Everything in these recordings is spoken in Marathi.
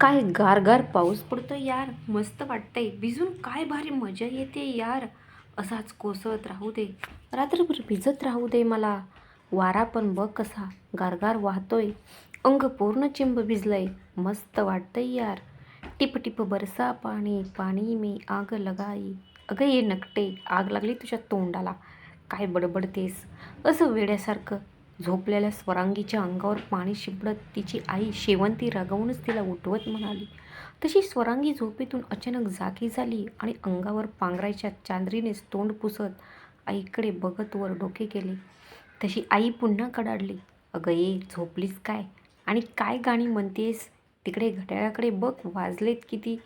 काय गारगार पाऊस पडतो यार. मस्त वाटतंय. भिजून काय भारी मजा येते यार. असाच कोसळत राहू दे. रात्रभर भिजत राहू दे मला. वारा पण बघ कसा गारगार वाहतोय. अंग पूर्ण चिंब भिजलंय. मस्त वाटतंय यार. टिप टिप बरसा पाणी पाणी मी आग लगाई. अगं ये नकटे. आग लागली तुझ्या तोंडाला. काय बडबडतेस? असं वेड्यासारखं. झोपलेल्या स्वरांगीच्या अंगावर पाणी शिंपडत तिची आई शेवंती रागावूनच तिला उठवत म्हणाली. तशी स्वरांगी झोपेतून अचानक जागी झाली आणि अंगावर पांघरायच्या चांदरीनेच तोंड पुसत आईकडे बघत वर डोके केले. तशी आई पुन्हा कडाडली. अगं ये झोपलीस काय? आणि काय गाणी म्हणतेस? तिकडे घड्याळाकडे बघ वाजलेत किती?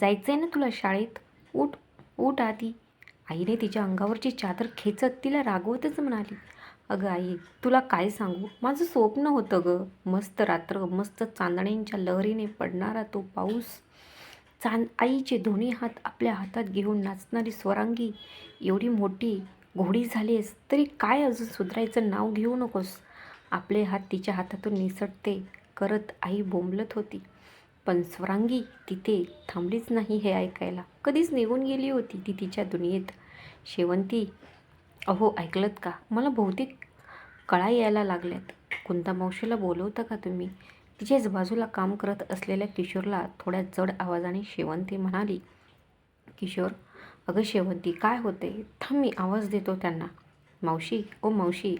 जायचं आहे ना तुला शाळेत? उठ उठ आधी. आईने तिच्या अंगावरची चादर खेचत तिला रागवतच म्हणाली. अगं आई तुला काय सांगू? माझं स्वप्न होतं गं. मस्त रात्र मस्त चांदण्यांच्या लहरीने पडणारा तो पाऊस. चांद आईचे दोन्ही हात आपल्या हातात घेऊन नाचणारी स्वरांगी एवढी मोठी घोडी झालीस तरी काय अजून सुधारायचं नाव घेऊ नकोस. आपले हात तिच्या हातातून निसटते करत आई बोंबलत होती. पण स्वरांगी तिथे थांबलीच नाही हे ऐकायला. कधीच निघून गेली होती ती तिच्या दुनियेत. शेवंती अहो ऐकलत का? मला बहुतेक कळा यायला लागल्यात. कुंता मावशीला बोलवता का तुम्ही? तिच्याच बाजूला काम करत असलेल्या किशोरला थोड्या जड आवाजाने शेवंती म्हणाली किशोर अगं शेवंती काय होते थांब मी आवाज देतो त्यांना. मावशी ओ मावशी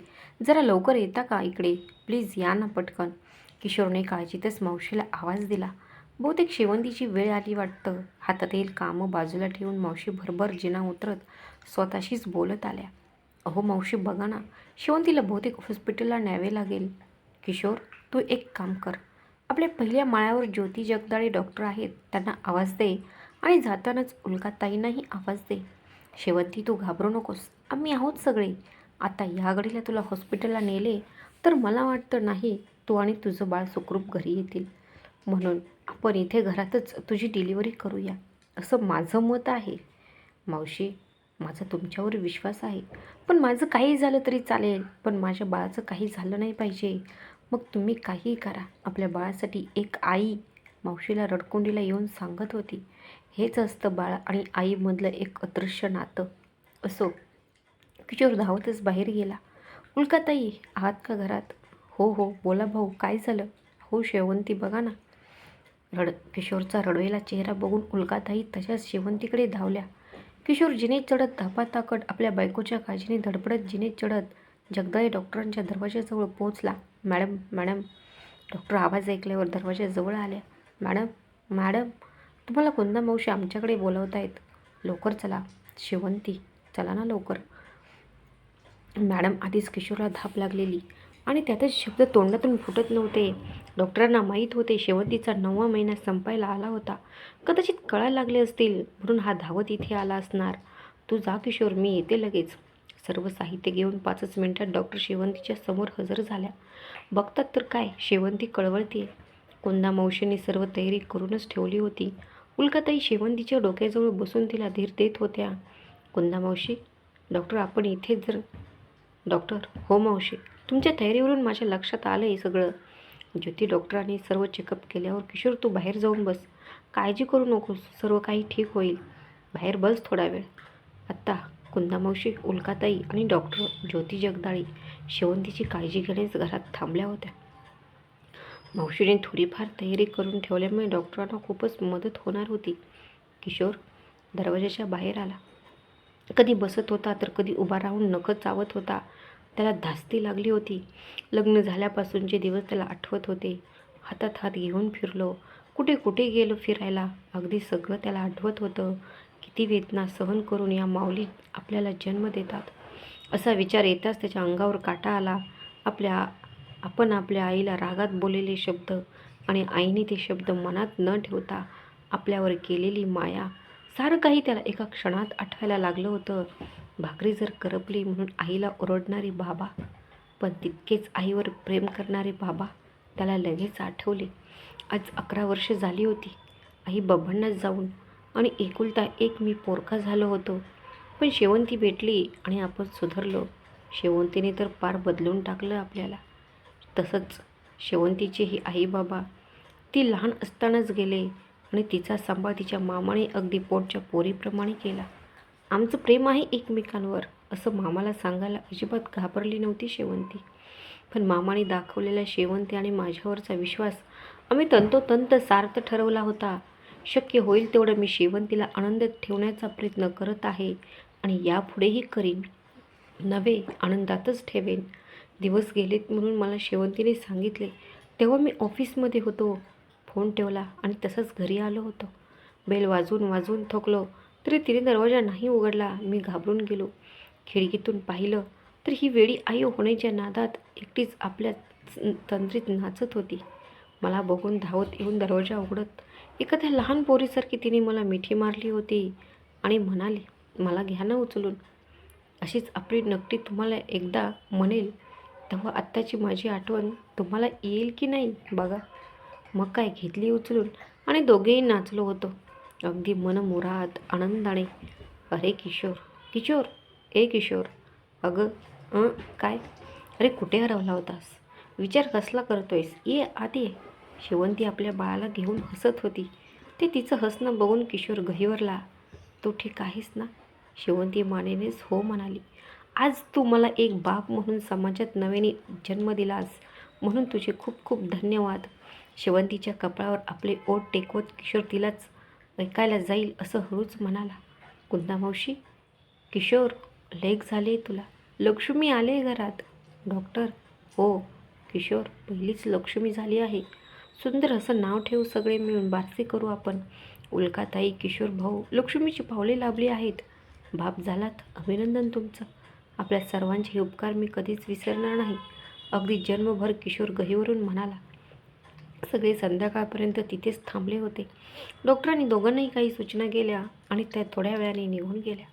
जरा लवकर येता का इकडे? प्लीज या ना पटकन. किशोरने काळजीतच मावशीला आवाज दिला. बहुतेक शेवंतीची वेळ आली वाटतं. हातातील कामं बाजूला ठेवून मावशी भरभर जिना उतरत स्वतःशीच बोलत आल्या. अहो मावशी बघा ना. शेवंतीला बहुतेक हॉस्पिटलला न्यावे लागेल. किशोर तू एक काम कर. आपल्या पहिल्या माळ्यावर ज्योती जगदाळे डॉक्टर आहेत. त्यांना आवाज दे आणि जातानाच उल्काताईंनाही आवाज दे. शेवंती तू घाबरू नकोस. आम्ही आहोत सगळे. आता या घडीला तुला हॉस्पिटलला नेले तर मला वाटतं नाही तू आणि तुझं बाळ सुखरूप घरी येतील. म्हणून आपण इथे घरातच तुझी डिलिव्हरी करूया. असं माझं मत आहे. मावशी माझा तुमच्यावर विश्वास आहे. पण माझं काही झालं तरी चालेल. पण माझ्या बाळाचं काही झालं नाही पाहिजे. मग तुम्ही काहीही करा. आपल्या बाळासाठी एक आई मावशीला रडकुंडीला येऊन सांगत होती. हेच असतं बाळ आणि आईमधलं एक अदृश्य नातं. असो. किशोर धावतच बाहेर गेला. उल्काताई आहात का घरात? हो हो. बोला भाऊ काय झालं? हो शेवंती बघा ना. रड किशोरचा रडवेला चेहरा बघून उल्काताई तशाच शेवंतीकडे धावल्या. किशोर जिने चढत धापाताकट आपल्या बायकोच्या काळजीने धडपडत जिने चढत जगदाळे डॉक्टरांच्या दरवाजाजवळ पोहोचला. मॅडम मॅडम डॉक्टर आवाज ऐकल्यावर दरवाजाजवळ आल्या. मॅडम मॅडम तुम्हाला कोणता मावशी आमच्याकडे बोलवत आहेत लवकर चला. शेवंती चला ना लवकर. मॅडम आधीच किशोरला धाप लागलेली आणि त्यातच शब्द तोंडातून फुटत नव्हते. डॉक्टरांना माहीत होते शेवंतीचा नववा महिना संपायला आला होता. कदाचित कळायला लागले असतील म्हणून हा धावत इथे आला असणार. तू जा किशोर मी येते लगेच. सर्व साहित्य घेऊन पाचच मिनिटात डॉक्टर शेवंतीच्या समोर हजर झाल्या. बघतात तर काय शेवंती कळवळते कोंदा मावशीने सर्व तयारी करूनच ठेवली होती. उल्काताई शेवंतीच्या डोक्याजवळ बसून तिला धीर देत होत्या. कुंदा मावशी डॉक्टर आपण इथेच जर डॉक्टर हो मावशी तुमच्या तयारीवरून माझ्या लक्षात आलं आहे सगळं. ज्योती डॉक्टरांनी सर्व चेकअप केल्यावर किशोर तू बाहेर जाऊन बस. काळजी करू नकोस. सर्व काही ठीक होईल. बाहेर बस थोडा वेळ. आत्ता कुंदा मावशी उल्काताई आणि डॉक्टर ज्योती जगदाळी शेवंतीची काळजी घेण्यास घरात थांबल्या होत्या. मावशीने थोडीफार तयारी करून ठेवल्यामुळे डॉक्टरांना खूपच मदत होणार होती. किशोर दरवाजाच्या बाहेर आला. कधी बसत होता तर कधी उभा राहून नखं चावत होता. त्याला धास्ती लागली होती. लग्न झाल्यापासूनचे दिवस त्याला आठवत होते. हातात हात घेऊन फिरलो. कुठे कुठे गेलो फिरायला? अगदी सगळं त्याला आठवत होतं किती वेदना सहन करून या माऊली आपल्याला जन्म देतात. असा विचार येताच त्याच्या अंगावर काटा आला. आपल्या आपण आपल्या आईला रागात बोललेले शब्द आणि आईने ते शब्द मनात न ठेवता आपल्यावर केलेली माया सारं काही त्याला एका क्षणात आठवायला लागलं होतं. भाकरी जर करपली म्हणून आईला ओरडणारी बाबा पण तितकेच आईवर प्रेम करणारे बाबा त्याला लगेच आठवले. आज अकरा वर्ष झाली होती. आई बबण्णात जाऊन आणि एकुलता एक मी पोरका झालो होतो. पण शेवंती भेटली आणि आपण सुधारलो. शेवंतीने तर पार बदलून टाकलं आपल्याला. तसंच शेवंतीचे ही आई बाबा ती लहान असतानाच गेले आणि तिचा सांभाळ तिच्या मामाने अगदी पोटच्या पोरीप्रमाणे केला. आमचं प्रेम आहे एकमेकांवर असं मामाला सांगायला अजिबात घाबरली नव्हती शेवंती. पण मामाने दाखवलेला शेवंती आणि माझ्यावरचा विश्वास आम्ही तंतोतंत सार्थ ठरवला होता. शक्य होईल तेवढं मी शेवंतीला आनंदात ठेवण्याचा प्रयत्न करत आहे आणि यापुढेही करीन. नव्हे आनंदातच ठेवेन. दिवस गेलेत म्हणून मला शेवंतीने सांगितले. तेव्हा मी ऑफिसमध्ये होतो. फोन ठेवला आणि तसंच घरी आलो होतो. बेल वाजून वाजून थकलो. तरी तिने दरवाजा नाही उघडला. मी घाबरून गेलो. खिडकीतून पाहिलं तर ही वेळी आई होण्याच्या नादात एकटीच आपल्या तंद्रीत नाचत होती. मला बघून धावत येऊन दरवाजा उघडत एखाद्या लहान पोरीसारखी तिने मला मिठी मारली होती आणि म्हणाली मला घ्या ना उचलून. अशीच आपली नकटी तुम्हाला एकदा म्हणेल तेव्हा आत्ताची माझी आठवण तुम्हाला येईल की नाही बघा. मग काय घेतली उचलून आणि दोघेही नाचलो होतो. अगदी मनमुराद आनंदाने अरे किशोर किशोर ए किशोर अगं अं काय? अरे कुठे हरवला होतास? विचार कसला करतोयस? ये आत ये. शेवंती आपल्या बाळाला घेऊन हसत होती. ते तिचं हसणं बघून किशोर गहिवरला तू ठीक आहेस ना? शेवंती मानेनेच हो म्हणाली. आज तू मला एक बाप म्हणून समाजात नव्याने जन्म दिलास म्हणून तुझे खूप खूप धन्यवाद. शेवंतीच्या कपाळावर आपले ओठ टेकवत किशोर तिलाच ऐकायला जाईल असं हळूच म्हणाला. कुंदा मावशी किशोर लेख झाले तुला. लक्ष्मी आले घरात. डॉक्टर. हो किशोर पहिलीच लक्ष्मी झाली आहे. सुंदर असं नाव ठेवू सगळे मिळून बारसे करू आपण. उल्काताई किशोर भाऊ लक्ष्मीची पावले लाभली आहेत. बाप झालात अभिनंदन तुमचं. आपल्या सर्वांचे हे उपकार मी कधीच विसरणार नाही. अगदी जन्मभर किशोर गहीवरून म्हणाला. सगळे संध्याकाळपर्यंत तिथेच थांबले होते. डॉक्टरांनी दोघांनाही काही सूचना केल्या आणि त्या थोड्या वेळाने निघून गेल्या.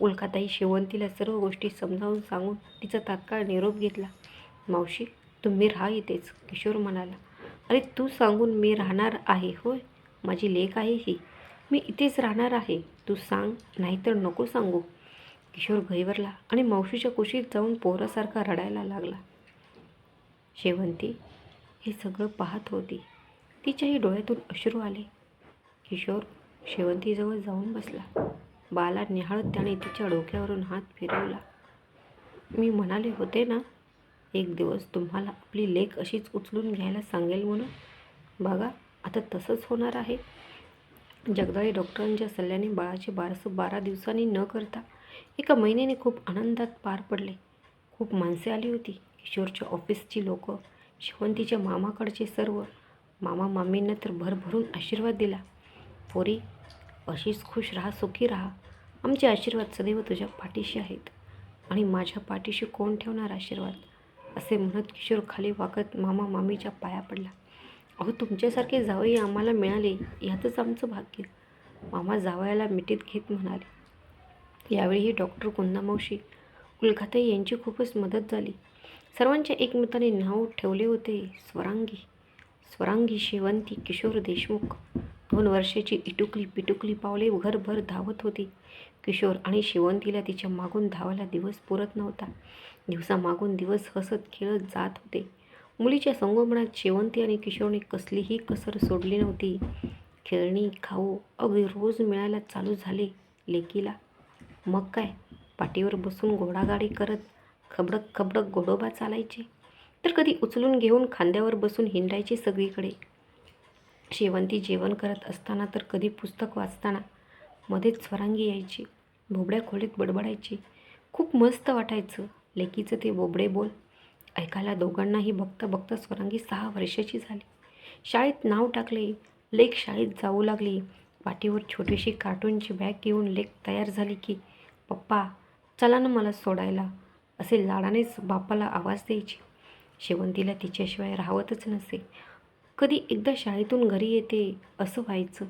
उल्काताई शेवंतीला सर्व गोष्टी समजावून सांगून तिचा तात्काळ निरोप घेतला. मावशी तुम्ही राहा इथेच किशोर म्हणाला. अरे तू सांगून मी राहणार आहे होय? माझी लेख आहे ही. मी इथेच राहणार आहे. तू सांग नाहीतर नको सांगू. किशोर घैवरला आणि मावशीच्या कुशीत जाऊन पोरासारखा रडायला लागला. शेवंती हे सगळं पाहत होती. तिच्याही डोळ्यातून अश्रू आले. किशोर शेवंतीजवळ जाऊन बसला. बाला निहाळत त्याने तिच्या डोक्यावरून हात फिरवला. मी म्हणाले होते ना एक दिवस तुम्हाला आपली लेख अशीच उचलून घ्यायला सांगेल म्हणून. बघा आता तसंच होणार आहे. जगदाळी डॉक्टरांच्या सल्ल्याने बाळाचे बारसं बारा दिवसांनी न करता एका महिन्याने खूप आनंदात पार पडले. खूप माणसे आली होती. किशोरच्या ऑफिसची लोकं शेवंतीच्या मामाकडचे सर्व मामा मामींना तर भरभरून आशीर्वाद दिला. पोरी अशीच खुश राहा सुखी राहा. आमचे आशीर्वाद सदैव तुझ्या पाठीशी आहेत. आणि माझ्या पाठीशी कोण ठेवणार आशीर्वाद? असे म्हणत किशोर खाली वाकत मामा मामीच्या पाया पडला. अहो तुमच्यासारखे जावई आम्हाला मिळाले यातच आमचं भाग्य. मामा जावयाला मिठीत घेत म्हणाले. यावेळीही डॉक्टर कुंदामावशी उल्काताई यांची खूपच मदत झाली. सर्वांच्या एकमताने नाव ठेवले होते. स्वरांगी स्वरांगी शेवंती किशोर देशमुख. दोन वर्षाची इटुकली पिटुकली पावले घरभर धावत होती. किशोर आणि शेवंतीला तिच्या मागून धावायला दिवस पुरत नव्हता. दिवसामागून दिवस हसत खेळत जात होते. मुलीच्या संगोपनात शेवंती आणि किशोरने कसलीही कसर सोडली नव्हती. खेळणी खाऊ अगदी रोज मिळायला चालू झाले लेकीला. मग काय? पाठीवर बसून घोडागाडी करत खबडक खबडक घोडोबा चालायचे. तर कधी उचलून घेऊन खांद्यावर बसून हिंडायचे सगळीकडे. शेवंती जेवण करत असताना तर कधी पुस्तक वाचताना मध्येच स्वरांगी यायची. बोबड्या खोलीत बडबडायची. खूप मस्त वाटायचं. लेकीचं ते बोबडे बोल. ऐकायला दोघांनाही बघता बघता स्वरांगी सहा वर्षाची झाली. शाळेत नाव टाकले. लेक शाळेत जाऊ लागली. पाठीवर छोटीशी कार्टूनची बॅग घेऊन लेक तयार झाली की पप्पा चला ना मला सोडायला. असे लाडानेच बापाला आवाज द्यायची. शेवंतीला तिच्याशिवाय राहवतच नसे. कधी एकदा शाळेतून घरी येते असं व्हायचं.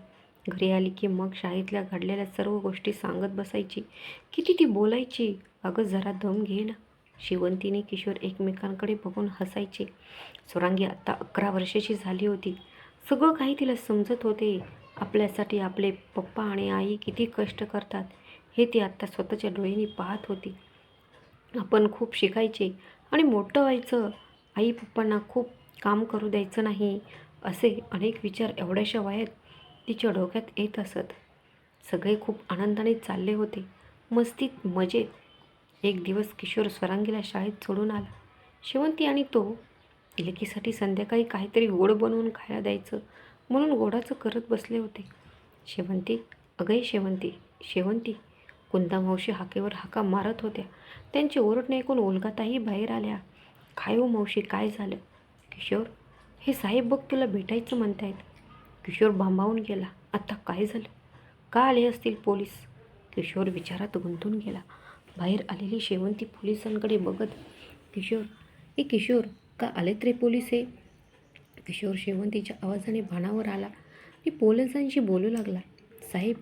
घरी आली की मग शाळेतल्या घडलेल्या सर्व गोष्टी सांगत बसायची. किती ती बोलायची? अगं जरा दम घे ना. शेवंतीने किशोर एकमेकांकडे बघून हसायचे. सुरांगी आत्ता अकरा वर्षाची झाली होती. सगळं काही तिला समजत होते. आपल्यासाठी आपले पप्पा आणि आई किती कष्ट करतात. हे ती आत्ता स्वतःच्या डोळ्यांनी पाहत होती. आपण खूप शिकायचे. आणि मोठं व्हायचं आई पप्पांना खूप काम करू द्यायचं नाही असे अनेक विचार एवढ्याशा वयात तिच्या डोक्यात येत असत. सगळे खूप आनंदाने चालले होते. मस्तीत मजेत एक दिवस किशोर स्वरांगीला शाळेत सोडून आला. शेवंती आणि तो लेकीसाठी संध्याकाळी काहीतरी गोड बनवून खायला द्यायचं म्हणून गोडाचं करत बसले होते. शेवंती अगय शेवंती शेवंती कुंदा मावशी हाकेवर हाका मारत होत्या. त्यांचे ओरडणे ऐकून ओलगाताही बाहेर आल्या. काय हो मावशी काय झालं? किशोर हे साहेब बघ तुला भेटायचं म्हणतायत. किशोर भांबावून गेला. आत्ता काय झालं? का आले असतील पोलीस? किशोर विचारात गुंतून गेला. बाहेर आलेली शेवंती पोलिसांकडे बघत. किशोर ए किशोर का आलेत रे पोलीस हे? किशोर शेवंतीच्या आवाजाने भानावर आला. आणि पोलिसांशी बोलू लागला. साहेब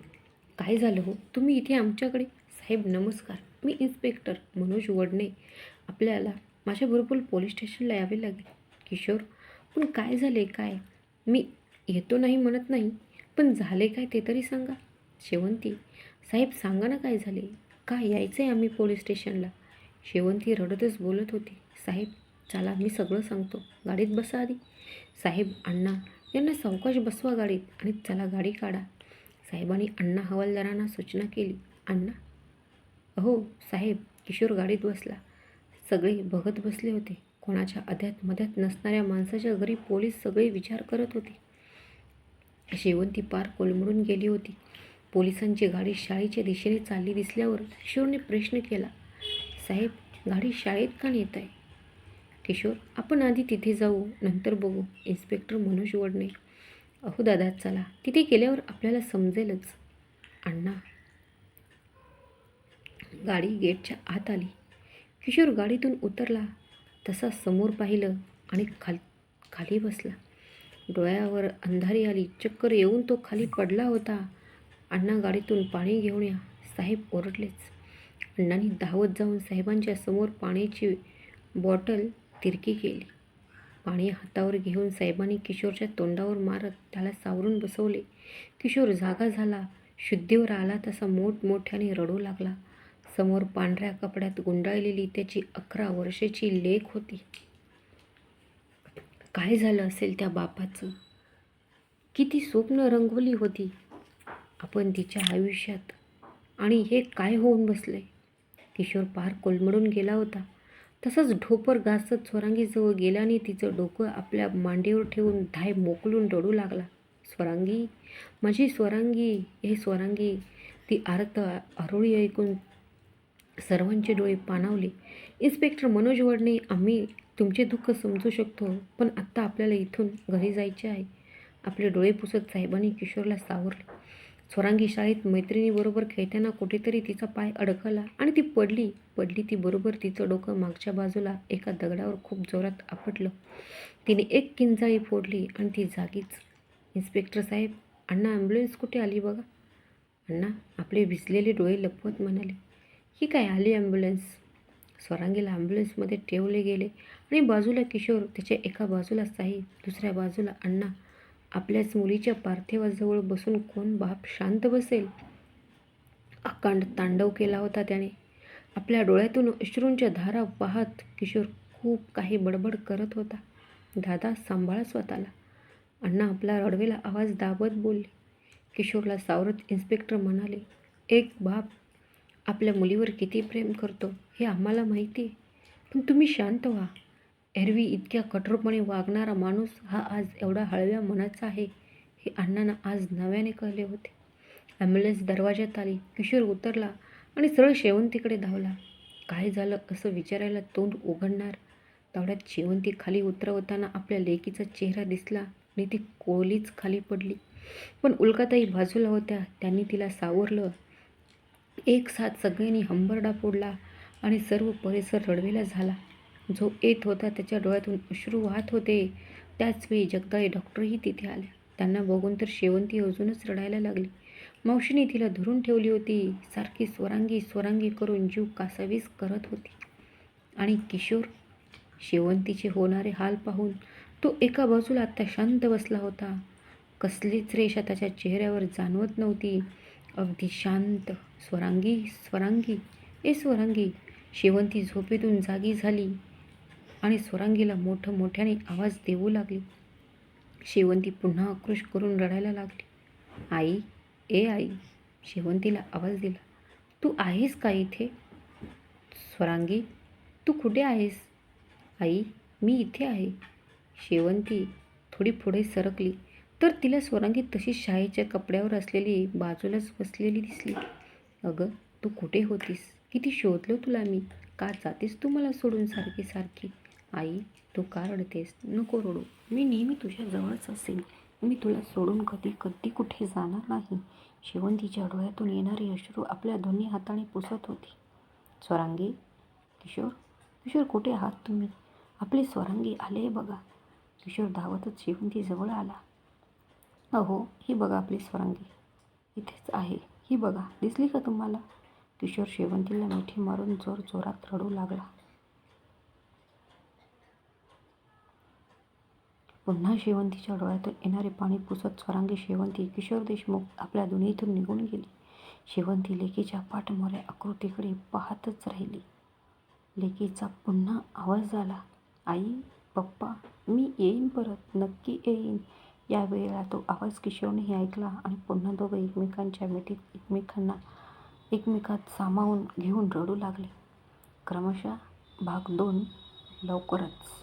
काय झालं हो? तुम्ही इथे आमच्याकडे? साहेब नमस्कार. मी इन्स्पेक्टर मनोज वडणे. आपल्याला माझ्याबरोबर पोलीस स्टेशनला यावे लागेल. किशोर पण काय झाले काय? मी येतो नाही म्हणत नाही पण झाले काय ते तरी सांगा. शेवंती साहेब सांगा ना काय झाले? का यायचं आहे आम्ही पोलीस स्टेशनला? शेवंती रडतच बोलत होती. साहेब चला मी सगळं सांगतो. गाडीत बसा आधी. साहेब अण्णा यांना सावकाश बसवा गाडीत आणि चला गाडी काढा. साहेबांनी अण्णा हवालदारांना सूचना केली. अण्णा अहो साहेब किशोर गाडीत बसला. सगळे बघत बसले होते. कोणाच्या अध्यात मध्यात नसणाऱ्या माणसाच्या घरी पोलीस सगळे विचार करत होते. शेवंती पार कोलमडून गेली होती. पोलिसांची गाडी शाळेच्या दिशेने चालली दिसल्यावर किशोरने प्रश्न केला साहेब गाडी शाळेत का नेत आहे किशोर आपण आधी तिथे जाऊ नंतर बघू इन्स्पेक्टर मनोज वडणे अहो दादा चला. तिथे गेल्यावर आपल्याला समजेलच. अण्णा. गाडी गेटच्या आत आली. किशोर गाडीतून उतरला. तसा समोर पाहिलं आणि खाल खाली बसला. डोळ्यावर अंधारी आली. चक्कर येऊन तो खाली पडला होता. अण्णा गाडीतून पाणी घेऊन या. साहेब ओरडलेच. अण्णांनी धावत जाऊन साहेबांच्या समोर पाण्याची बॉटल तिरकी केली. पाणी हातावर घेऊन साहेबांनी किशोरच्या तोंडावर मारत त्याला सावरून बसवले. किशोर जागा झाला. शुद्धीवर आला तसा मोठमोठ्याने रडू लागला. समोर पांढऱ्या कपड्यात गुंडाळलेली त्याची अकरा वर्षाची लेख होती. काय झालं असेल त्या बापाचं? किती स्वप्न रंगवली होती. आपण तिच्या आयुष्यात आणि हे काय होऊन बसले? किशोर पार कोलमडून गेला होता. तसंच ढोपर घासत स्वरांगीजवळ गेल्याने तिचं डोकं आपल्या मांडीवर ठेवून धाय मोकलून रडू लागला. स्वरांगी? माझी स्वरांगी? हे स्वरांगी? ती आर्त आरोळी ऐकून सर्वांचे डोळे पाणावले. इन्स्पेक्टर मनोज वडणे आम्ही तुमचे दुःख समजू शकतो पण आत्ता आपल्याला इथून घरी जायचे आहे. आपले डोळे पुसत साहेबांनी किशोरला सावरले. स्वरांगी शाळेत मैत्रिणीबरोबर खेळताना कुठेतरी तिचा पाय अडकला आणि ती पडली. पडली ती बरोबर तिचं डोकं मागच्या बाजूला एका दगडावर खूप जोरात आपटलं. तिने एक किंजाळी फोडली आणि ती जागीच. इन्स्पेक्टर साहेब अण्णा ॲम्ब्युलन्स कुठे आली बघा? अण्णा आपले भिजलेले डोळे लपवत म्हणाले. ही काय आली ॲम्ब्युलन्स? स्वरांगीला ॲम्ब्युलन्समध्ये ठेवले गेले आणि बाजूला किशोर त्याच्या एका बाजूला साई दुसऱ्या बाजूला अण्णा आपल्याच मुलीच्या पार्थिवाजवळ बसून कोण बाप शांत बसेल? अकांड तांडव केला होता त्याने. आपल्या डोळ्यातून अश्रूंच्या धारा वाहत किशोर खूप काही बडबड करत होता. दादा सांभाळा स्वतःला. अण्णा आपला रडवेला आवाज दाबत बोलले. किशोरला सावरत इन्स्पेक्टर म्हणाले एक बाप आपल्या मुलीवर किती प्रेम करतो हे आम्हाला माहिती आहे. पण तुम्ही शांत व्हा. एरवी इतक्या कठोरपणे वागणारा माणूस हा आज एवढा हळव्या मनाचा आहे हे अण्णांना आज नव्याने कळले होते. ॲम्ब्युलन्स दरवाज्यात आली किशोर उतरला आणि सरळ शेवंतीकडे धावला. काय झालं असं विचारायला तोंड उघडणार? तेवढ्यात शेवंती खाली उतरवताना आपल्या लेकीचा चेहरा दिसला आणि ती कोलीच खाली पडली. पण उल्काताई बाजूला होत्या त्यांनी तिला सावरलं. एक साथ सगळ्यांनी हंबरडा फोडला आणि सर्व परिसर रडवेला झाला. जो येत होता त्याच्या डोळ्यातून अश्रू वाहत होते. त्याचवेळी जगदाळे डॉक्टरही तिथे आल्या. त्यांना बघून तर शेवंती अजूनच रडायला लागली. मावशीने तिला धरून ठेवली होती. सारखी स्वरांगी स्वरांगी करून जीव कासावीस करत होती. आणि किशोर शेवंतीचे होणारे हाल पाहून तो एका बाजूला आत्ता शांत बसला होता. कसलीच रेषा त्याच्या चेहऱ्यावर जाणवत नव्हती. अगदी शांत स्वरांगी स्वरांगी ए स्वरांगी शेवंती झोपेतून जागी झाली. आणि स्वरांगीला मोठं मोठ्याने आवाज देऊ लागली. शेवंती पुन्हा आक्रोश करून रडायला लागली. आई ए आई शेवंतीला आवाज दिला. तू आहेस का इथे? स्वरांगी तू कुठे आहेस? आई मी इथे आहे. शेवंती थोडी पुढे सरकली. तर तिला स्वरांगी तशी शाळेच्या कपड्यावर असलेली बाजूलाच बसलेली दिसली. अगं तू कुठे होतीस? किती शोधलो तुला मी? का जातेस तू मला सोडून सारखी सारखी? आई तू का रडतेस? नको रडू. मी नेहमी तुझ्या जवळच असेल मी तुला सोडून कधी कधी कुठे जाणार नाही. शेवंतीच्या डोळ्यातून येणारे अश्रू आपल्या दोन्ही हाताने पुसत होती. स्वरांगी? किशोर? किशोर कुठे आहात तुम्ही? आपले स्वरांगी आले बघा. किशोर धावतच शेवंती जवळ आला. अहो ही बघा आपली स्वरांगी. इथेच आहे. ही बघा दिसली का तुम्हाला? किशोर शेवंतीला मिठी मारून जोर जोरात रडू लागला. पुन्हा शेवंतीच्या डोळ्यातून येणारे पाणी पुसत स्वरांगी शेवंती किशोर देशमुख आपल्या दुनियेतून निघून गेली. शेवंती लेकीच्या पाठमोऱ्या आकृतीकडे पाहतच राहिली. लेकीचा पुन्हा आवाज आला आई पप्पा मी येईन परत नक्की येईन. या वेळेला तो आवाज किशोरनेही ऐकला आणि पुन्हा दोघं एकमेकांच्या मिठीत एकमेकांना एकमेकात सामावून घेऊन रडू लागले. क्रमशः भाग दोन लवकरच.